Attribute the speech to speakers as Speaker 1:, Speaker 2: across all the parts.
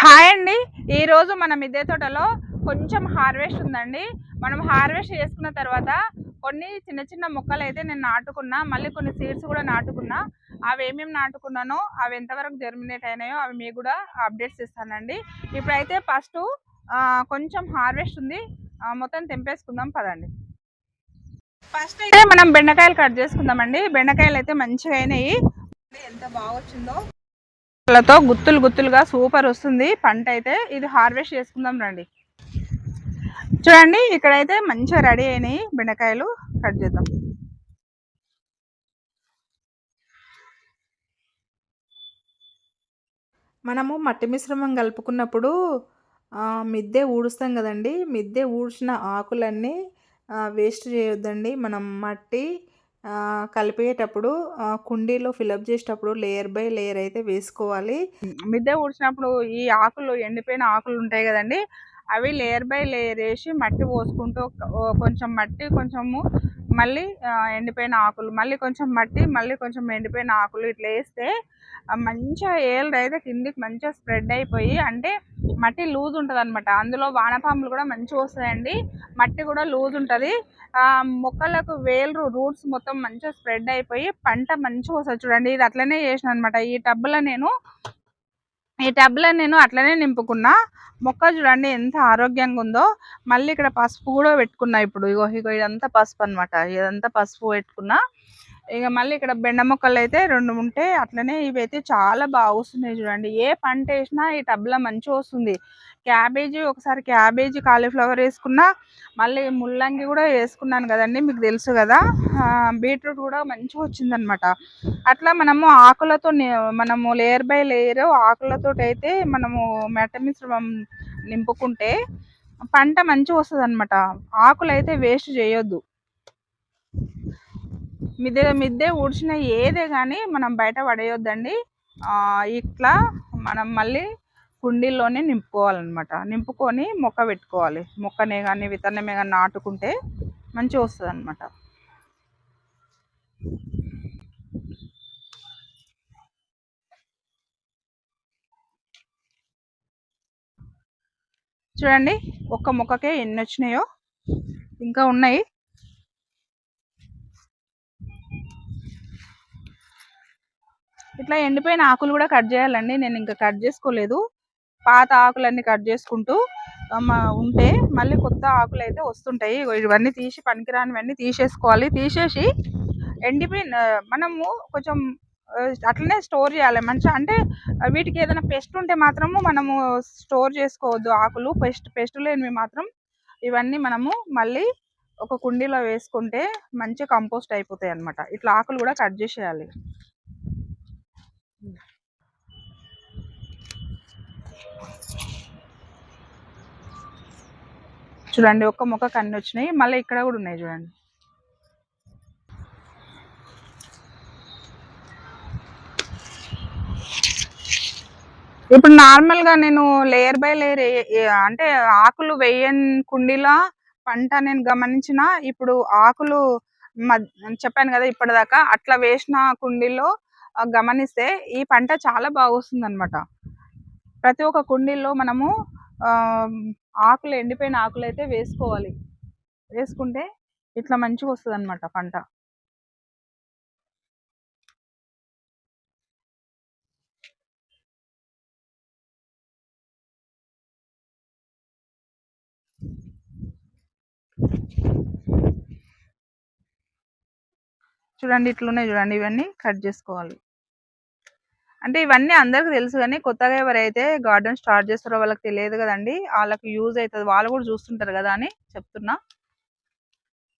Speaker 1: Hi అండి. ఈరోజు మన మిద్దె తోటలో కొంచెం హార్వెస్ట్ ఉందండి. మనం హార్వెస్ట్ చేసుకున్న తర్వాత కొన్ని చిన్న చిన్న మొక్కలు అయితే నేను నాటుకున్నా మళ్ళీ కొన్ని సీడ్స్ కూడా నాటుకున్నా. అవి ఏమేమి నాటుకున్నానో అవి ఎంతవరకు జర్మినేట్ అయినాయో అవి మీకు కూడా అప్డేట్స్ ఇస్తానండి. ఇప్పుడైతే ఫస్ట్ కొంచెం హార్వెస్ట్ ఉంది. మొత్తం తెంపేసుకుందాం పదండి. ఫస్ట్ అయితే మనం బెండకాయలు కట్ చేసుకుందామండి. బెండకాయలు అయితే మంచిగా అయినాయి ఎంత బాగా వచ్చిందో తో గుత్తులు గుత్తులుగా సూపర్ వస్తుంది. పంట అయితే ఇది హార్వెస్ట్ చేసుకుందాం రండి. చూడండి ఇక్కడైతే మంచిగా రెడీ అయినాయి బెండకాయలు. కట్ చేద్దాం.
Speaker 2: మనము మట్టి మిశ్రమం కలుపుకున్నప్పుడు మిద్దె ఊడుస్తాం కదండి. మిద్దె ఊడ్చిన ఆకులన్నీ వేస్ట్ చేయొద్దండి. మనం మట్టి కలిపేటప్పుడు కుండీలో ఫిలప్ చేసేటప్పుడు లేయర్ బై లేయర్ అయితే వేసుకోవాలి.
Speaker 1: మిద్దె ఊడ్చినప్పుడు ఈ ఆకులు ఎండిపోయిన ఆకులు ఉంటాయి కదండి అవి లేయర్ బై లేయర్ వేసి మట్టి పోసుకుంటూ కొంచెం మట్టి కొంచెము మళ్ళీ ఎండిపోయిన ఆకులు మళ్ళీ కొంచెం మట్టి మళ్ళీ కొంచెం ఎండిపోయిన ఆకులు ఇట్లా వేస్తే మంచిగా ఏళ్ళు అయితే కిందికి మంచిగా స్ప్రెడ్ అయిపోయి అంటే మట్టి లూజ్ ఉంటుంది అనమాట అందులో వానపాములు కూడా మంచిగా వస్తాయండి. మట్టి కూడా లూజ్ ఉంటుంది. మొక్కలకు వేలు రూట్స్ మొత్తం మంచిగా స్ప్రెడ్ అయిపోయి పంట మంచిగా వస్తుంది చూడండి. ఇది అట్లనే చేసిన అనమాట ఈ టబ్లో నేను ఈ టబ్లో నేను అట్లనే నింపుకున్నా. మొక్క చూడండి ఎంత ఆరోగ్యంగా ఉందో. మళ్ళీ ఇక్కడ పసుపు కూడా పెట్టుకున్నా ఇప్పుడు. ఇగో ఇగో ఇదంతా పసుపు అన్నమాట ఇదంతా పసుపు పెట్టుకున్నా. ఇక మళ్ళీ ఇక్కడ బెండ మొక్కలు అయితే రెండు ఉంటే అట్లనే ఇవి అయితే చాలా బాగా వస్తున్నాయి చూడండి. ఏ పంట వేసినా ఈ టబ్లో మంచిగా వస్తుంది. క్యాబేజీ ఒకసారి క్యాబేజీ కాలీఫ్లవర్ వేసుకున్నా మళ్ళీ ముల్లంగి కూడా వేసుకున్నాను కదండి మీకు తెలుసు కదా. బీట్రూట్ కూడా మంచిగా వచ్చిందనమాట. అట్లా మనము ఆకులతో మనము లేయర్ బై లేయర్ ఆకులతో అయితే మనము మెట్ట మిశ్రమం నింపుకుంటే పంట మంచిగా వస్తుంది అనమాట ఆకులు అయితే వేస్ట్ చేయొద్దు. మిద్దె మిద్దె ఊడ్చిన ఏదే కానీ మనం బయట పడేయొద్దండి. ఇట్లా మనం మళ్ళీ కుండీల్లోనే నింపుకోవాలన్నమాట. నింపుకొని మొక్క పెట్టుకోవాలి. మొక్కనే కానీ విత్తనమే కానీ నాటుకుంటే మంచిగా వస్తుంది అనమాట చూడండి ఒక్క మొక్కకే ఎన్ని వచ్చినాయో. ఇంకా ఉన్నాయి. ఇట్లా ఎండిపోయిన ఆకులు కూడా కట్ చేయాలండి. నేను ఇంకా కట్ చేసుకోలేదు. పాత ఆకులన్నీ కట్ చేసుకుంటూ ఉంటే మళ్ళీ కొత్త ఆకులు అయితే వస్తుంటాయి ఇవన్నీ తీసి పనికిరానివన్నీ తీసేసుకోవాలి. తీసేసి ఎండిపోయిన మనము కొంచెం అట్లనే స్టోర్ చేయాలి. మంచిగా అంటే వీటికి ఏదైనా పెస్ట్ ఉంటే మాత్రము మనము స్టోర్ చేసుకోవద్దు ఆకులు. పెస్ట్ పెస్ట్ లేనివి మాత్రం ఇవన్నీ మనము మళ్ళీ ఒక కుండీలో వేసుకుంటే మంచి కంపోస్ట్ అయిపోతాయి అన్నమాట. ఇట్లా ఆకులు కూడా కట్ చేసేయాలి. చూడండి ఒక్క మొక్క కన్ను వచ్చినాయి మళ్ళీ ఇక్కడ కూడా ఉన్నాయి చూడండి. ఇప్పుడు నార్మల్గా నేను లేయర్ బై లేయర్ అంటే ఆకులు వేయని కుండీలా పంట నేను గమనించిన ఇప్పుడు ఆకులు చెప్పాను కదా ఇప్పటిదాకా అట్లా వేసిన కుండీలో గమనిస్తే ఈ పంట చాలా బాగా వస్తుంది అనమాట ప్రతి ఒక్క కుండీల్లో మనము ఆకులు ఎండిపోయిన ఆకులు అయితే వేసుకోవాలి. వేసుకుంటే ఇట్లా మంచిగా వస్తుంది అనమాట పంట. చూడండి ఇట్లున్నాయి చూడండి ఇవన్నీ కట్ చేసుకోవాలి. అంటే ఇవన్నీ అందరికి తెలుసు కానీ కొత్తగా ఎవరైతే గార్డెన్ స్టార్ట్ చేస్తారో వాళ్ళకి తెలియదు కదండి. వాళ్ళకి యూజ్ అవుతుంది. వాళ్ళు కూడా చూస్తుంటారు కదా అని చెప్తున్నా.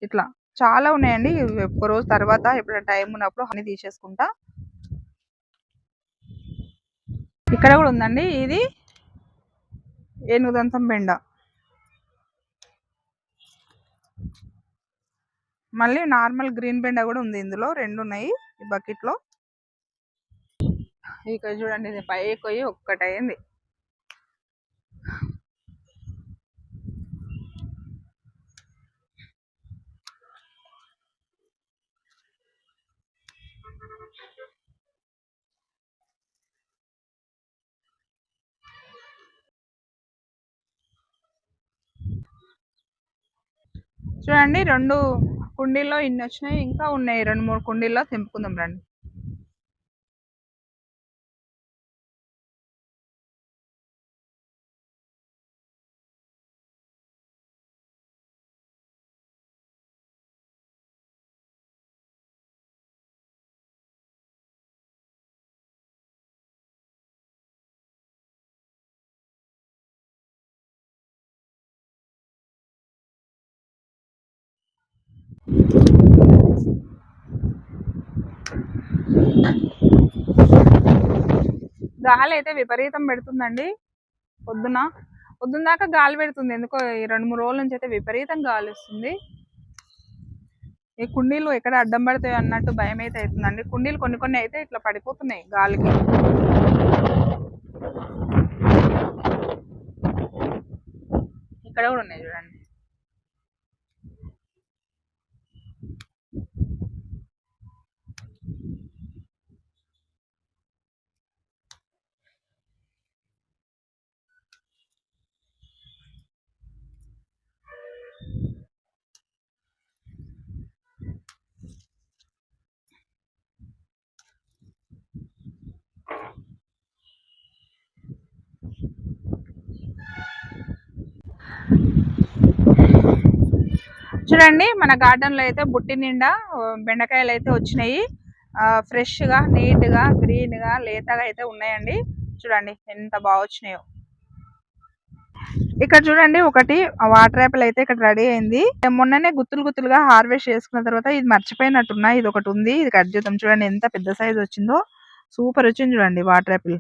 Speaker 1: ఇట్లా చాలా ఉన్నాయండి. ఒక ఒక్క రోజు తర్వాత ఎప్పుడైనా టైం ఉన్నప్పుడు హనీ తీసేసుకుంటా. ఇక్కడ కూడా ఉందండి. ఇది ఏనుగుదంతం బెండ. మళ్ళీ నార్మల్ గ్రీన్ బెండ కూడా ఉంది ఇందులో. రెండు ఉన్నాయి ఈ బకెట్ ఇక చూడండి ఇది పై కొయ్యి ఒక్కటైంది. చూడండి రెండు కుండీల్లో ఇన్ని వచ్చినాయి ఇంకా ఉన్నాయి. రెండు మూడు కుండీల్లో తెంపుకుందాం రండి. గాలి అయితే విపరీతం పెడుతుందండి. పొద్దున పొద్దున్న దాకా గాలి పెడుతుంది. ఎందుకో ఈ రెండు మూడు రోజుల నుంచి అయితే విపరీతం గాలి వస్తుంది. ఈ కుండీలు ఎక్కడ అడ్డం పడతాయి అన్నట్టు భయం అయితే అవుతుందండి. కుండీలు కొన్ని కొన్ని అయితే ఇట్లా పడిపోతున్నాయి గాలికి. ఇక్కడ కూడా ఉన్నాయి చూడండి. చూడండి మన గార్డెన్లో అయితే బుట్టి నిండా బెండకాయలు అయితే వచ్చినాయి. ఫ్రెష్గా నీట్గా గ్రీన్గా లేతగా అయితే ఉన్నాయండి. చూడండి ఎంత బాగా వచ్చినాయో. ఇక్కడ చూడండి ఒకటి వాటర్ యాపిల్ అయితే ఇక్కడ రెడీ అయింది. మొన్ననే గుత్తులు గుత్తులుగా హార్వెస్ట్ చేసుకున్న తర్వాత ఇది మర్చిపోయినట్టున్నా ఇది ఒకటి ఉంది. ఇది కట్ చేద్దాం చూడండి ఎంత పెద్ద సైజ్ వచ్చిందో. సూపర్ వచ్చింది చూడండి వాటర్ యాపిల్.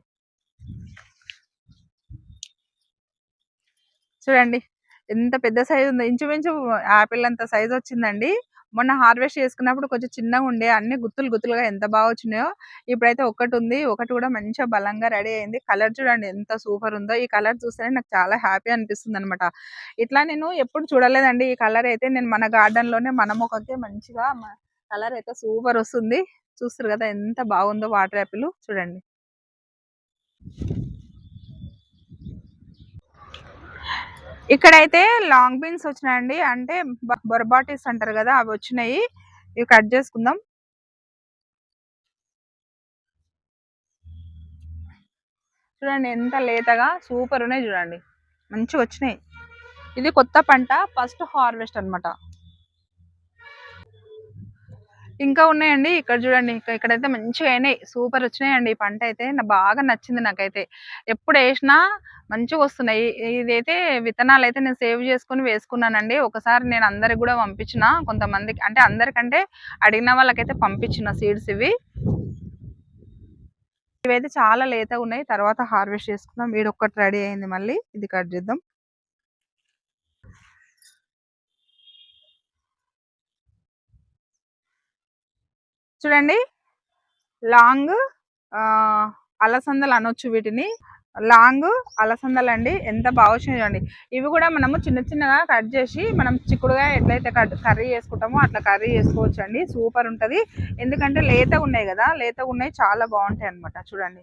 Speaker 1: చూడండి ఎంత పెద్ద సైజ్ ఉందో ఇంచుమించు యాపిల్ అంత సైజు వచ్చిందండి. మొన్న హార్వెస్ట్ చేసుకున్నప్పుడు కొంచెం చిన్నగా ఉండే అన్ని గుత్తులు గుత్తులుగా ఎంత బాగా వచ్చినాయో ఇప్పుడైతే ఒకటి ఉంది. ఒకటి కూడా మంచిగా బలంగా రెడీ అయింది. కలర్ చూడండి ఎంత సూపర్ ఉందో. ఈ కలర్ చూస్తేనే నాకు చాలా హ్యాపీ అనిపిస్తుంది అనమాట ఇట్లా నేను ఎప్పుడు చూడలేదండి ఈ కలర్ అయితే. నేను మన గార్డెన్లోనే మన మొక్కకి మంచిగా కలర్ అయితే సూపర్ వస్తుంది. చూస్తారు కదా ఎంత బాగుందో వాటర్ యాపిల్ చూడండి. ఇక్కడైతే లాంగ్ బీన్స్ వచ్చినాయండి. అంటే బొరబాటిస్ అంటారు కదా అవి వచ్చినాయి. ఇవి కట్ చేసుకుందాం. చూడండి ఎంత లేతగా సూపర్ ఉన్నాయి చూడండి. మంచిగా వచ్చినాయి. ఇది కొత్త పంట ఫస్ట్ హార్వెస్ట్ అన్నమాట. ఇంకా ఉన్నాయండి. ఇక్కడ చూడండి ఇక్కడైతే మంచిగా అయినాయి. సూపర్ వచ్చినాయండి. ఈ పంట అయితే బాగా నచ్చింది నాకైతే. ఎప్పుడు వేసినా మంచిగా వస్తున్నాయి. ఇదైతే విత్తనాలు అయితే నేను సేవ్ చేసుకుని వేసుకున్నానండి. ఒకసారి నేను అందరికి కూడా పంపించిన. కొంతమందికి అంటే అందరికంటే అడిగిన వాళ్ళకైతే పంపించిన సీడ్స్ ఇవి. ఇవైతే చాలా లేతగా ఉన్నాయి. తర్వాత హార్వెస్ట్ చేసుకుందాం. వీడు ఒక్కటి రెడీ అయింది మళ్ళీ. ఇది కట్ చేద్దాం. చూడండి. లాంగ్ అలసందలు అనొచ్చు వీటిని. లాంగ్ అలసందలు అండి ఎంత బాగా వచ్చినాయి చూడండి. ఇవి కూడా మనము చిన్న చిన్నగా కట్ చేసి మనం చిక్కుడుగా ఎట్లయితే కట్ కర్రీ చేసుకుంటామో అట్లా కర్రీ చేసుకోవచ్చు అండి సూపర్ ఉంటుంది. ఎందుకంటే లేతగా ఉన్నాయి కదా లేతగా ఉన్నాయి చాలా బాగుంటాయి అన్నమాట. చూడండి.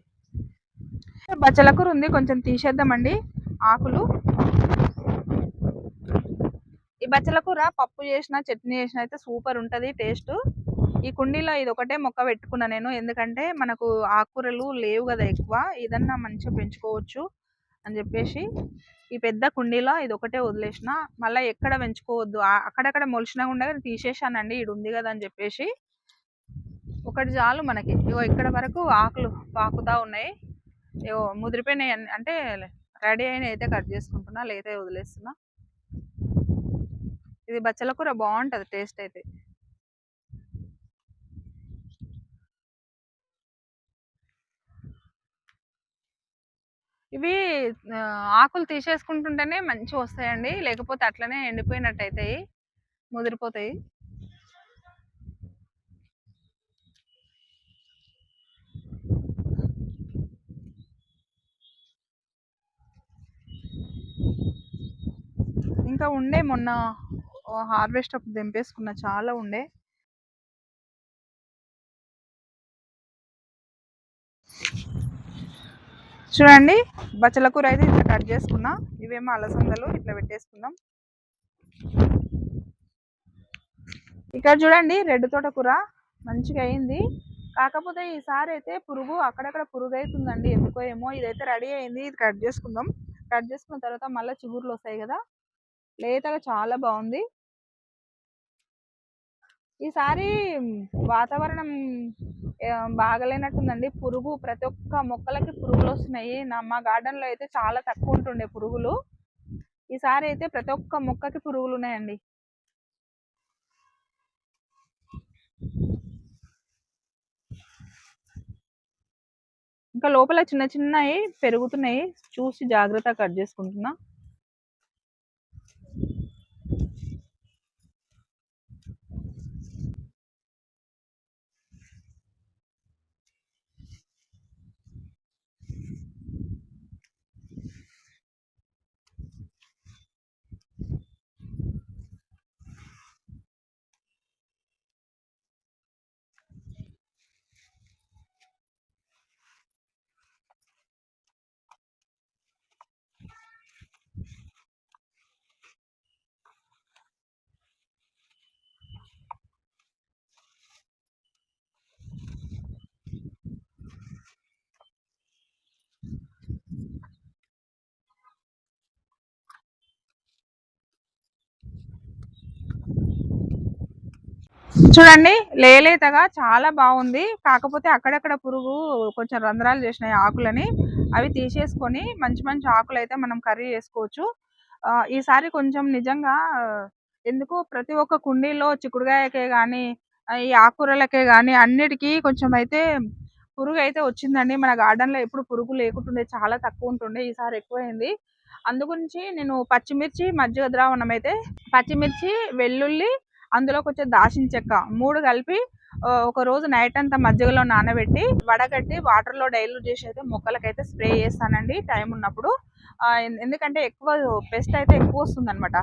Speaker 1: బచ్చల కూర ఉంది కొంచెం తీసేద్దామండి. ఆకులు. ఈ బచ్చల కూర పప్పు చేసిన చట్నీ చేసిన అయితే సూపర్ ఉంటుంది టేస్ట్. ఈ కుండీలో ఇది ఒకటే మొక్క పెట్టుకున్నా నేను. ఎందుకంటే మనకు ఆకుకూరలు లేవు కదా ఎక్కువ. ఇదన్నా మంచిగా పెంచుకోవచ్చు అని చెప్పేసి ఈ పెద్ద కుండీలో ఇది ఒకటే వదిలేసిన. మళ్ళీ ఎక్కడ పెంచుకోవద్దు. అక్కడక్కడ మొలిచినా ఉండగా తీసేసానండి ఇది ఉంది కదా అని చెప్పేసి. ఒకటి చాలు మనకి. ఇగో ఇక్కడ వరకు ఆకులు పాకుతా ఉన్నాయి. ఇగో ముదిరిపోయినాయి అంటే రెడీ అయిన అయితే కట్ చేసుకుంటున్నా. లేదా వదిలేస్తున్నా. ఇది బచ్చల కూర బాగుంటుంది టేస్ట్ అయితే. ఇవి ఆకులు తీసేసుకుంటుంటేనే మంచిగా వస్తాయండి. లేకపోతే అట్లనే ఎండిపోయినట్టు అవుతాయి ముదిరిపోతాయి. ఇంకా ఉండే మొన్న హార్వెస్ట్ అప్పుడు దింపేసుకున్న చాలా ఉండే. చూడండి బచ్చల కూర అయితే ఇట్లా కట్ చేసుకున్నా ఇవేమో అలసందలు ఇట్లా పెట్టేసుకుందాం. ఇక్కడ చూడండి రెడ్ తోటకూర మంచిగా అయింది. కాకపోతే ఈసారి అయితే పురుగు అక్కడక్కడ పురుగు అవుతుందండి ఎందుకో ఏమో ఇదైతే రెడీ అయింది ఇది కట్ చేసుకుందాం. కట్ చేసుకున్న తర్వాత మళ్ళీ చిగురులు వస్తాయి కదా లేతగా చాలా బాగుంది. ఈసారి వాతావరణం బాగలేనట్టుందండి. పురుగు ప్రతి ఒక్క మొక్కలకి పురుగులు వస్తున్నాయి నా మా గార్డెన్లో అయితే చాలా తక్కువ ఉంటుండే పురుగులు. ఈసారి అయితే ప్రతి ఒక్క మొక్కకి పురుగులు ఉన్నాయండి ఇంకా లోపల చిన్న చిన్నవి పెరుగుతున్నాయి. చూసి జాగ్రత్తగా కట్ చేసుకుంటున్నా. చూడండి లేలేతగా చాలా బాగుంది. కాకపోతే అక్కడక్కడ పురుగు కొంచెం రంధ్రాలు చేసినాయి ఆకులని. అవి తీసేసుకొని మంచి మంచి ఆకులు అయితే మనం కర్రీ చేసుకోవచ్చు. ఈసారి కొంచెం నిజంగా ఎందుకు ప్రతి ఒక్క కుండీలో చిక్కుడుగాయకే కానీ ఈ ఆకుకూరలకే కానీ అన్నిటికీ కొంచెం అయితే పురుగు అయితే వచ్చిందండి. మన గార్డెన్లో ఎప్పుడు పురుగు లేకుంటుండే చాలా తక్కువ ఉంటుండే ఈసారి ఎక్కువైంది. అందుగురించి నేను పచ్చిమిర్చి మజ్జిగ ద్రావణం అయితే పచ్చిమిర్చి వెల్లుల్లి అందులో కొంచెం దాచిన చెక్క మూడు కలిపి ఒక రోజు నైట్ అంతా మజ్జిగలో నానబెట్టి వడగట్టి వాటర్లో డైల్యూట్ చేసి అయితే మొక్కలకైతే స్ప్రే చేస్తానండి టైం ఉన్నప్పుడు. ఎందుకంటే ఎక్కువ పెస్ట్ అయితే ఎక్కువ వస్తుందనమాట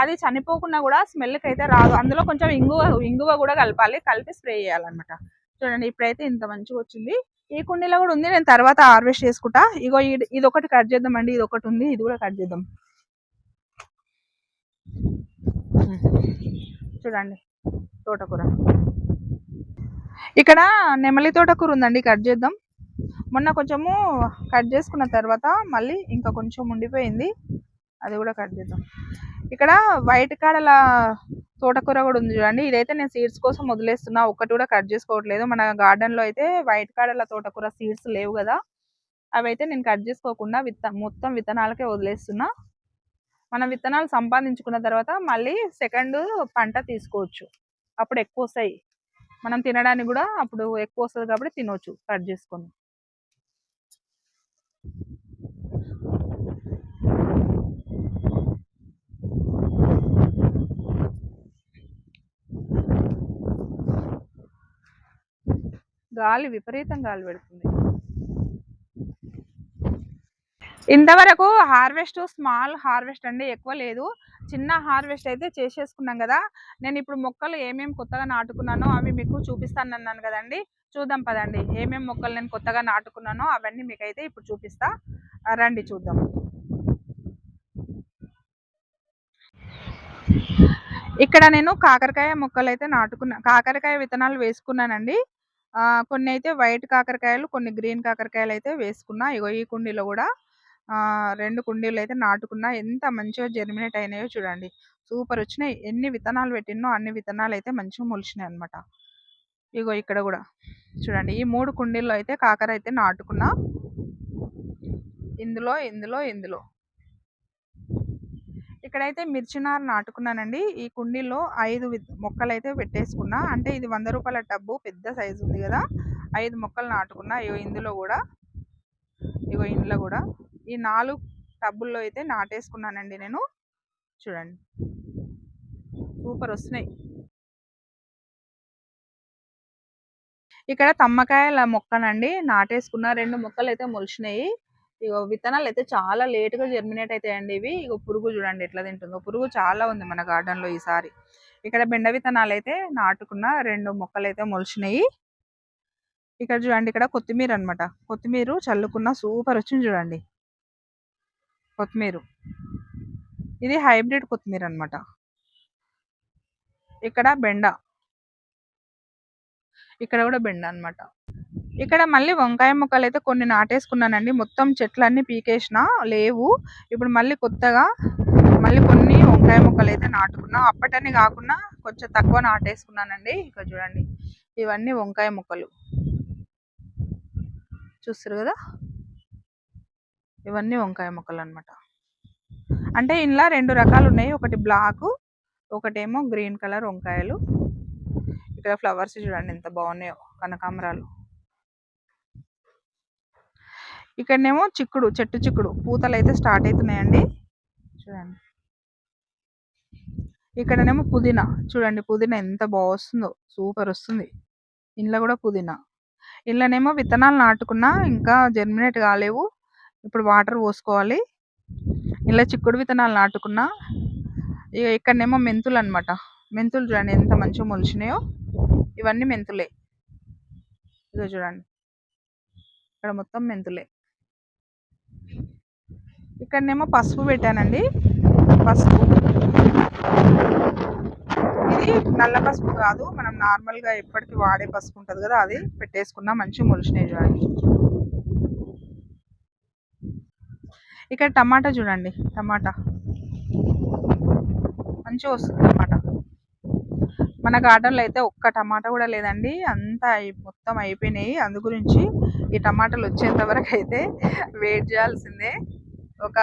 Speaker 1: అది చనిపోకుండా కూడా స్మెల్కి అయితే రాదు. అందులో కొంచెం ఇంగువ ఇంగువ కూడా కలపాలి కలిపి స్ప్రే చేయాలన్నమాట. చూడండి ఇప్పుడైతే ఇంత మంచిగా వచ్చింది. ఈ కుండీలో కూడా ఉంది నేను తర్వాత హార్వెస్ట్ చేసుకుంటా. ఇగో ఇది ఇది ఒకటి కట్ చేద్దామండి ఇది ఒకటి ఉంది ఇది కూడా కట్ చేద్దాం. చూడండి తోటకూర. ఇక్కడ నెమలి తోటకూర ఉందండి కట్ చేద్దాం. మొన్న కొంచెము కట్ చేసుకున్న తర్వాత మళ్ళీ ఇంకా కొంచెం ఉండిపోయింది అది కూడా కట్ చేద్దాం. ఇక్కడ వైట్ కాడల తోటకూర కూడా ఉంది చూడండి ఇదైతే నేను సీడ్స్ కోసం వదిలేస్తున్నా ఒక్కటి కూడా కట్ చేసుకోవట్లేదు. మన గార్డెన్లో అయితే వైట్ కాడల తోటకూర సీడ్స్ లేవు కదా అవి అయితే నేను కట్ చేసుకోకుండా విత్త మొత్తం విత్తనాలకే వదిలేస్తున్నా. మనం విత్తనాలు సంపాదించుకున్న తర్వాత మళ్ళీ సెకండ్ పంట తీసుకోవచ్చు. అప్పుడు ఎక్కువ వస్తాయి. మనం తినడానికి కూడా అప్పుడు ఎక్కువ వస్తుంది కాబట్టి తినవచ్చు కట్ చేసుకొని. గాలి విపరీతం గాలి పెడుతుంది. ఇంతవరకు హార్వెస్ట్ స్మాల్ హార్వెస్ట్ అండి ఎక్కువ లేదు. చిన్న హార్వెస్ట్ అయితే చేసేసుకున్నాం కదా. నేను ఇప్పుడు మొక్కలు ఏమేమి కొత్తగా నాటుకున్నానో అవి మీకు చూపిస్తాను అన్నాను కదండి. చూద్దాం పదండి. ఏమేమి మొక్కలు నేను కొత్తగా నాటుకున్నానో అవన్నీ మీకైతే ఇప్పుడు చూపిస్తా. రండి చూద్దాం. ఇక్కడ నేను కాకరకాయ మొక్కలు అయితే నాటుకున్నా కాకరకాయ విత్తనాలు వేసుకున్నానండి. కొన్ని అయితే వైట్ కాకరకాయలు కొన్ని గ్రీన్ కాకరకాయలు అయితే వేసుకున్నా. ఇగో ఈ కుండీలో కూడా రెండు కుండీలు అయితే నాటుకున్నా ఎంత మంచిగా జర్మినేట్ అయినాయో చూడండి. సూపర్ వచ్చినాయి. ఎన్ని విత్తనాలు పెట్టినో అన్ని విత్తనాలు అయితే మంచిగా మొలిచినాయి అనమాట ఇగో ఇక్కడ కూడా. చూడండి ఈ మూడు కుండీల్లో అయితే కాకర అయితే నాటుకున్నా. ఇందులో ఇందులో ఇందులో. ఇక్కడైతే మిర్చినారు నాటుకున్నానండి. ఈ కుండీలో ఐదు విత్- మొక్కలు అయితే పెట్టేసుకున్నా. అంటే ఇది వంద రూపాయల టబ్బు పెద్ద సైజు ఉంది కదా. ఐదు మొక్కలు నాటుకున్నా. ఇగో ఇందులో కూడా. ఇగో ఇందులో కూడా. ఈ నాలుగు టబ్బుల్లో అయితే నాటేసుకున్నానండి నేను. చూడండి. సూపర్ వస్తున్నాయి ఇక్కడ తమ్మకాయల మొక్కనండి నాటేసుకున్న రెండు మొక్కలు అయితే మొలిచినాయి. ఇక విత్తనాలు అయితే చాలా లేటుగా జర్మినేట్ అవుతాయండి ఇవి. ఇక పురుగు చూడండి ఎట్లా తింటుందో. పురుగు చాలా ఉంది మన గార్డెన్లో లో ఈసారి. ఇక్కడ బెండ విత్తనాలు అయితే నాటుకున్న రెండు మొక్కలు అయితే మొలిచినాయి. ఇక్కడ చూడండి ఇక్కడ కొత్తిమీర అన్నమాట కొత్తిమీర చల్లుకున్న సూపర్ వచ్చింది చూడండి. కొత్తిమీర. ఇది హైబ్రిడ్ కొత్తిమీర అన్నమాట. ఇక్కడ బెండ. ఇక్కడ కూడా బెండ అన్నమాట. ఇక్కడ మళ్ళీ వంకాయ మొక్కలు అయితే కొన్ని నాటేసుకున్నానండి. మొత్తం చెట్లన్నీ పీకేసిన లేవు. ఇప్పుడు మళ్ళీ కొత్తగా మళ్ళీ కొన్ని వంకాయ మొక్కలు అయితే నాటుకున్నా. అప్పటని కాకుండా కొంచెం తక్కువ నాటేసుకున్నానండి. ఇక్కడ చూడండి. ఇవన్నీ వంకాయ మొక్కలు. చూస్తారు కదా? ఇవన్నీ వంకాయ మొక్కలు అనమాట అంటే ఇందులో రెండు రకాలు ఉన్నాయి ఒకటి బ్లాక్ ఒకటేమో గ్రీన్ కలర్ వంకాయలు. ఇక్కడ ఫ్లవర్స్ చూడండి ఎంత బాగున్నాయో కనకాంబరాలు. ఇక్కడనేమో చిక్కుడు చెట్టు చిక్కుడు పూతలు అయితే స్టార్ట్ అవుతున్నాయండి చూడండి. ఇక్కడనేమో పుదీనా. చూడండి పుదీనా ఎంత బాగా వస్తుందో సూపర్ వస్తుంది. ఇంట్లో కూడా పుదీనా. ఇంట్లోనేమో విత్తనాలు నాటుకున్నా ఇంకా జర్మినేట్ కాలేవు. ఇప్పుడు వాటర్ పోసుకోవాలి. ఇలా చిక్కుడు విత్తనాలు నాటుకున్నా ఇక ఇక్కడనేమో మెంతులు అనమాట మెంతులు చూడండి ఎంత మంచిగా మొలిచినాయో. ఇవన్నీ మెంతులే. ఇదో చూడండి. ఇక్కడ మొత్తం మెంతులే. ఇక్కడనేమో పసుపు పెట్టానండి. పసుపు. ఇది నల్ల పసుపు కాదు. మనం నార్మల్గా ఎప్పటికీ వాడే పసుపు ఉంటుంది కదా అది. పెట్టేసుకున్నా మంచిగా మొలిచినాయి చూడండి. ఇక్కడ టమాటా చూడండి టమాటా. మంచిగా వస్తుంది టమాటా. మన గార్డెన్లో అయితే ఒక్క టమాటా కూడా లేదండి అంతా మొత్తం అయిపోయినాయి. అందు గురించి ఈ టమాటాలు వచ్చేంత వరకు అయితే వెయిట్ చేయాల్సిందే. ఒక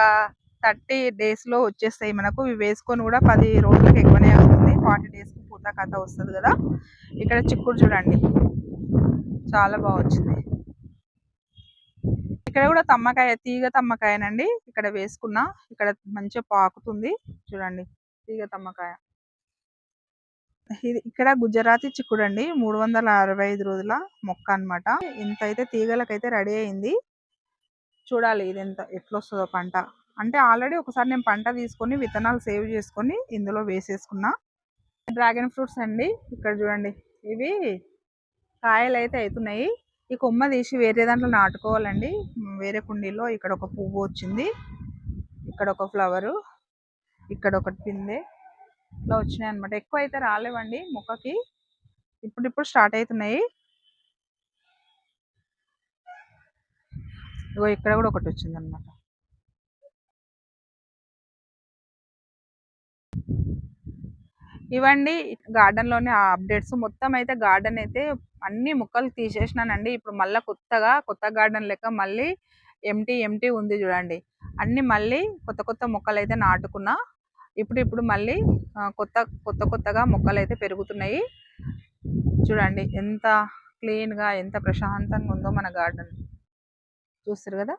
Speaker 1: థర్టీ డేస్లో వచ్చేస్తాయి మనకు. ఇవి వేసుకొని కూడా పది రోజులకు ఎక్కువనే అవుతుంది. ఫార్టీ డేస్కి పూత కథ వస్తుంది కదా. ఇక్కడ చిక్కుడు చూడండి. చాలా బాగా వచ్చింది. ఇక్కడ కూడా తమ్మకాయ తీగ తమ్మకాయనండి. ఇక్కడ వేసుకున్నా ఇక్కడ మంచిగా పాకుతుంది. చూడండి తీగ తమ్మకాయ. ఇది ఇక్కడ గుజరాతీ చిక్కుడు అండి మూడు వందల అరవై ఐదు రోజుల మొక్క అనమాట ఇంత అయితే తీగలకైతే రెడీ అయింది. చూడాలి ఇది ఎంత ఎట్లా వస్తుందో పంట. అంటే ఆల్రెడీ ఒకసారి నేను పంట తీసుకొని విత్తనాలు సేవ్ చేసుకొని ఇందులో వేసేసుకున్నా. డ్రాగన్ ఫ్రూట్స్ అండి. ఇక్కడ చూడండి ఇవి కాయలు అయితే అవుతున్నాయి ఈ కొమ్మ తీసి వేరే దాంట్లో నాటుకోవాలండి. వేరే కుండీలో ఇక్కడ ఒక పువ్వు వచ్చింది. ఇక్కడ ఒక ఫ్లవరు. ఇక్కడ ఒకటి పిందె. ఇట్లా వచ్చినాయి అనమాట ఎక్కువ అయితే రాలేవండి మొక్కకి. ఇప్పుడిప్పుడు స్టార్ట్ అవుతున్నాయి ఇగో ఇక్కడ కూడా ఒకటి వచ్చింది అనమాట ఇవండి గార్డెన్లోనే అప్డేట్స్. మొత్తం అయితే గార్డెన్ అయితే అన్ని ముక్కలు తీసేసినానండి. ఇప్పుడు మళ్ళీ కొత్తగా కొత్త గార్డెన్ లెక్క మళ్ళీ ఎంటీ ఎంటీ ఉంది చూడండి. అన్ని మళ్ళీ కొత్త కొత్త మొక్కలు అయితే నాటుకున్నా ఇప్పుడు ఇప్పుడు మళ్ళీ కొత్త కొత్త కొత్తగా మొక్కలు అయితే పెరుగుతున్నాయి. చూడండి ఎంత క్లీన్గా ఎంత ప్రశాంతంగా ఉందో మన గార్డెన్. చూస్తారు కదా?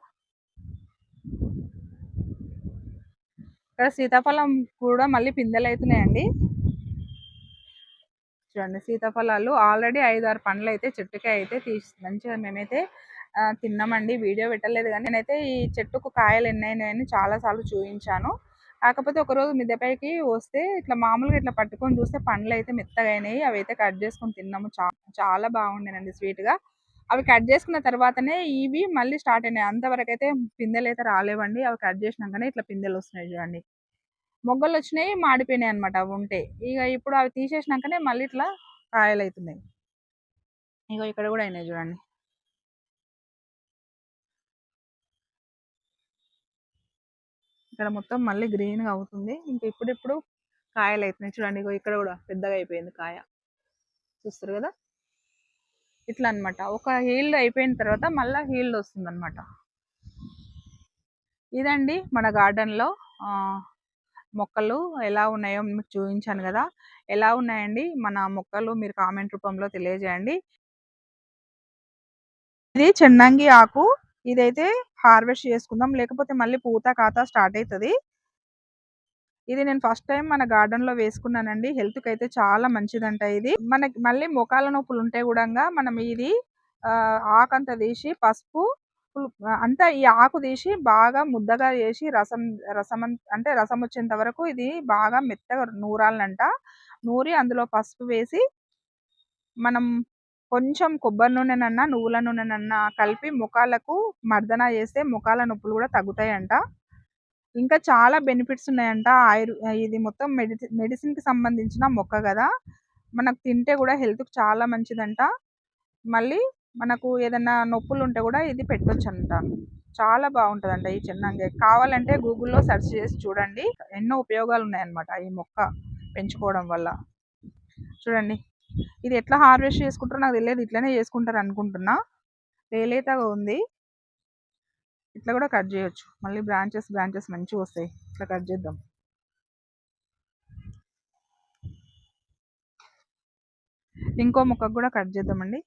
Speaker 1: ఇక్కడ సీతాఫలం కూడా మళ్ళీ పిందెలు అవుతున్నాయండి చూడండి సీతాఫలాలు ఆల్రెడీ ఐదు ఆరు పండ్లు అయితే చెట్టుకే అయితే తీసి మంచిగా మేమైతే తిన్నామండి. వీడియో పెట్టలేదు కానీ నేనైతే ఈ చెట్టుకు కాయలు ఎన్నైనాయని చాలాసార్లు చూపించాను కాకపోతే ఒకరోజు మిద్దెపైకి వస్తే ఇట్లా మామూలుగా ఇట్లా పట్టుకొని చూస్తే పండ్లు అయితే మెత్తగా అయినాయి. అవి అయితే కట్ చేసుకొని తిన్నాము. చా చాలా బాగుండేనండి స్వీట్గా. అవి కట్ చేసుకున్న తర్వాతనే ఇవి మళ్ళీ స్టార్ట్ అయినాయి. అంతవరకు అయితే పిందెలు అయితే రాలేవండి. అవి కట్ చేసినాకనే ఇట్లా పిందెలు వస్తున్నాయి చూడండి. మొగ్గలు వచ్చినాయి మాడిపోయినాయి అనమాట అవి ఉంటే. ఇక ఇప్పుడు అవి తీసేసినాకనే మళ్ళీ ఇట్లా కాయలు అవుతున్నాయి ఇక ఇక్కడ కూడా అయినాయి చూడండి. ఇక్కడ మొత్తం మళ్ళీ గ్రీన్గా అవుతుంది. ఇంకా ఇప్పుడిప్పుడు కాయలు అవుతున్నాయి చూడండి ఇగో ఇక్కడ కూడా పెద్దగా అయిపోయింది కాయ. చూస్తారు కదా? ఇట్లా అనమాట ఒక హీల్డ్ అయిపోయిన తర్వాత మళ్ళీ హీల్డ్ వస్తుంది అనమాట ఇదండి మన గార్డెన్లో మొక్కలు ఎలా ఉన్నాయో మీకు చూపించాను కదా! ఎలా ఉన్నాయండి? మన మొక్కలు మీరు కామెంట్ రూపంలో తెలియజేయండి. ఇది చెన్నంగి ఆకు. ఇదైతే హార్వెస్ట్ చేసుకుందాం. లేకపోతే మళ్ళీ పూత ఖాతా స్టార్ట్ అవుతుంది ఇది నేను ఫస్ట్ టైం మన గార్డెన్లో వేసుకున్నానండి. హెల్త్కి అయితే చాలా మంచిదంట ఇది. మనకి మళ్ళీ మొకాల నొప్పులు ఉంటే కూడా మనం ఇది ఆకంత తీసి పసుపు అంతా ఈ ఆకు తీసి బాగా ముద్దగా చేసి రసం రసం అంటే రసం వచ్చేంత వరకు ఇది బాగా మెత్తగా నూరాలంట. నూరి అందులో పసుపు వేసి మనం కొంచెం కొబ్బరి నూనెనన్నా నువ్వుల నూనెనన్నా కలిపి ముఖాలకు మర్దన చేస్తే ముఖాల నొప్పులు కూడా తగ్గుతాయంట. ఇంకా చాలా బెనిఫిట్స్ ఉన్నాయంట. ఆయుర్ ఇది మొత్తం మెడిసిన్ మెడిసిన్కి సంబంధించిన మొక్క కదా. మనకు తింటే కూడా హెల్త్కి చాలా మంచిదంట. మళ్ళీ మనకు ఏదైనా నొప్పులు ఉంటే కూడా ఇది పెట్టొచ్చు అంట చాలా బాగుంటుందంట ఈ చెన్నంగి కావాలంటే గూగుల్లో సెర్చ్ చేసి చూడండి. ఎన్నో ఉపయోగాలు ఉన్నాయన్నమాట ఈ మొక్క పెంచుకోవడం వల్ల. చూడండి. ఇది ఎట్లా హార్వెస్ట్ చేసుకుంటారో నాకు తెలియదు. ఇట్లనే చేసుకుంటారు అనుకుంటున్నా. లేలేతగా ఉంది. ఇట్లా కూడా కట్ చేయొచ్చు. మళ్ళీ బ్రాంచెస్ బ్రాంచెస్ మంచిగా వస్తాయి. ఇట్లా కట్ చేద్దాం. ఇంకో మొక్కకు కూడా కట్ చేద్దామండి.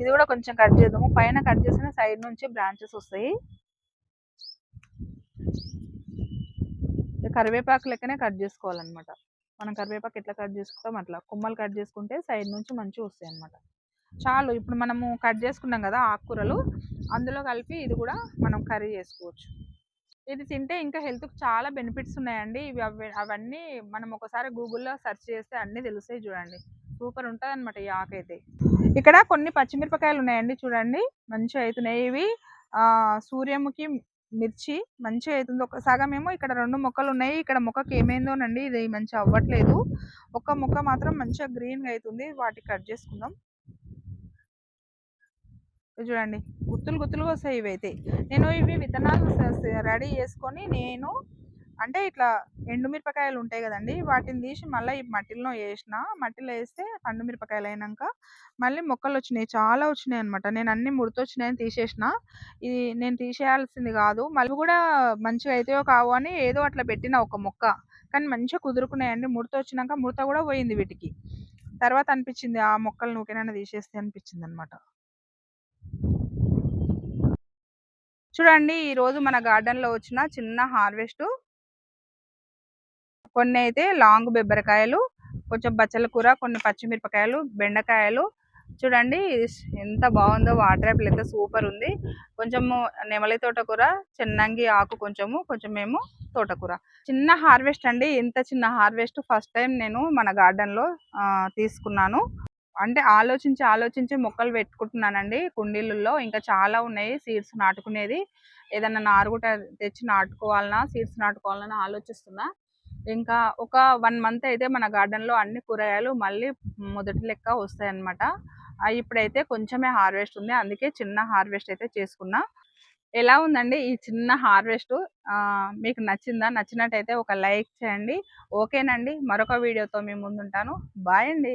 Speaker 1: ఇది కూడా కొంచెం కట్ చేద్దాము. పైన కట్ చేసిన సైడ్ నుంచి బ్రాంచెస్ వస్తాయి. కరివేపాకు లెక్కనే కట్ చేసుకోవాలన్నమాట. మనం కరివేపాకు ఎట్లా కట్ చేసుకుంటాం అట్లా. కొమ్మలు కట్ చేసుకుంటే సైడ్ నుంచి మంచిగా వస్తాయి అన్నమాట. చాలు ఇప్పుడు మనము కట్ చేసుకున్నాం కదా ఆకుకూరలు. అందులో కలిపి ఇది కూడా మనం కర్రీ చేసుకోవచ్చు. ఇది తింటే ఇంకా హెల్త్కి చాలా బెనిఫిట్స్ ఉన్నాయండి. ఇవి అవి అవన్నీ మనం ఒకసారి గూగుల్లో సెర్చ్ చేస్తే అన్నీ తెలుస్తాయి చూడండి. సూపర్ ఉంటుంది అనమాట ఈ ఆకు అయితే ఇక్కడ కొన్ని పచ్చిమిరపకాయలు ఉన్నాయండి చూడండి. మంచిగా అవుతున్నాయి ఇవి సూర్యముఖి మిర్చి మంచిగా అవుతుంది ఒక సగం ఏమో ఇక్కడ రెండు మొక్కలు ఉన్నాయి. ఇక్కడ మొక్కకి ఏమైందోనండి ఇది మంచిగా అవ్వట్లేదు. ఒక మొక్క మాత్రం మంచిగా గ్రీన్గా అవుతుంది వాటికి కట్ చేసుకుందాం. చూడండి. గుత్తులు గుత్తులుగా వస్తాయి ఇవి అయితే నేను ఇవి విత్తనాలు రెడీ చేసుకొని నేను అంటే ఇట్లా ఎండుమిరపకాయలు ఉంటాయి కదండి వాటిని తీసి మళ్ళీ ఈ మట్టిలో వేసిన మట్టిలో వేస్తే పండు మిరపకాయలు అయినాక మళ్ళీ మొక్కలు వచ్చినాయి చాలా వచ్చినాయి అనమాట నేను అన్ని ముడతొచ్చినాయని తీసేసిన ఇది నేను తీసేయాల్సింది కాదు. మళ్ళీ కూడా మంచిగా అవుతాయో కావు అని ఏదో అట్లా పెట్టిన ఒక మొక్క కానీ మంచిగా కుదురుకున్నాయండి. ముడత వచ్చినాక ముడత కూడా పోయింది వీటికి. తర్వాత అనిపించింది ఆ మొక్కలు నువ్వుకైనా తీసేస్తే అనిపించింది అనమాట చూడండి ఈరోజు మన గార్డెన్లో వచ్చిన చిన్న హార్వెస్ట్ కొన్ని అయితే లాంగ్ బెబ్బరికాయలు కొంచెం బచ్చల కూర కొన్ని పచ్చిమిరపకాయలు బెండకాయలు. చూడండి ఎంత బాగుందో వాటర్ యాపిల్ అయితే సూపర్ ఉంది. కొంచెము నెమలి తోటకూర చెన్నంగి ఆకు కొంచెము కొంచెం మేము తోటకూర. చిన్న హార్వెస్ట్ అండి ఇంత చిన్న హార్వెస్ట్ ఫస్ట్ టైం నేను మన గార్డెన్లో తీసుకున్నాను. అంటే ఆలోచించి ఆలోచించి మొక్కలు పెట్టుకుంటున్నానండి కుండీలలో. ఇంకా చాలా ఉన్నాయి సీడ్స్ నాటుకునేది. ఏదన్నా నారుగుట తెచ్చి నాటుకోవాలన్నా సీడ్స్ నాటుకోవాలన్నా ఆలోచిస్తున్నా. ఇంకా ఒక వన్ మంత్ అయితే మన గార్డెన్లో అన్ని కూరగాయలు మళ్ళీ మొదటి లెక్క వస్తాయి అన్నమాట ఇప్పుడైతే కొంచెమే హార్వెస్ట్ ఉంది. అందుకే చిన్న హార్వెస్ట్ అయితే చేసుకున్నా. ఎలా ఉందండి ఈ చిన్న హార్వెస్ట్? మీకు నచ్చిందా? నచ్చినట్టయితే ఒక లైక్ చేయండి. ఓకేనండి. మరొక వీడియోతో మీ ముందుంటాను. బాయ్ అండి.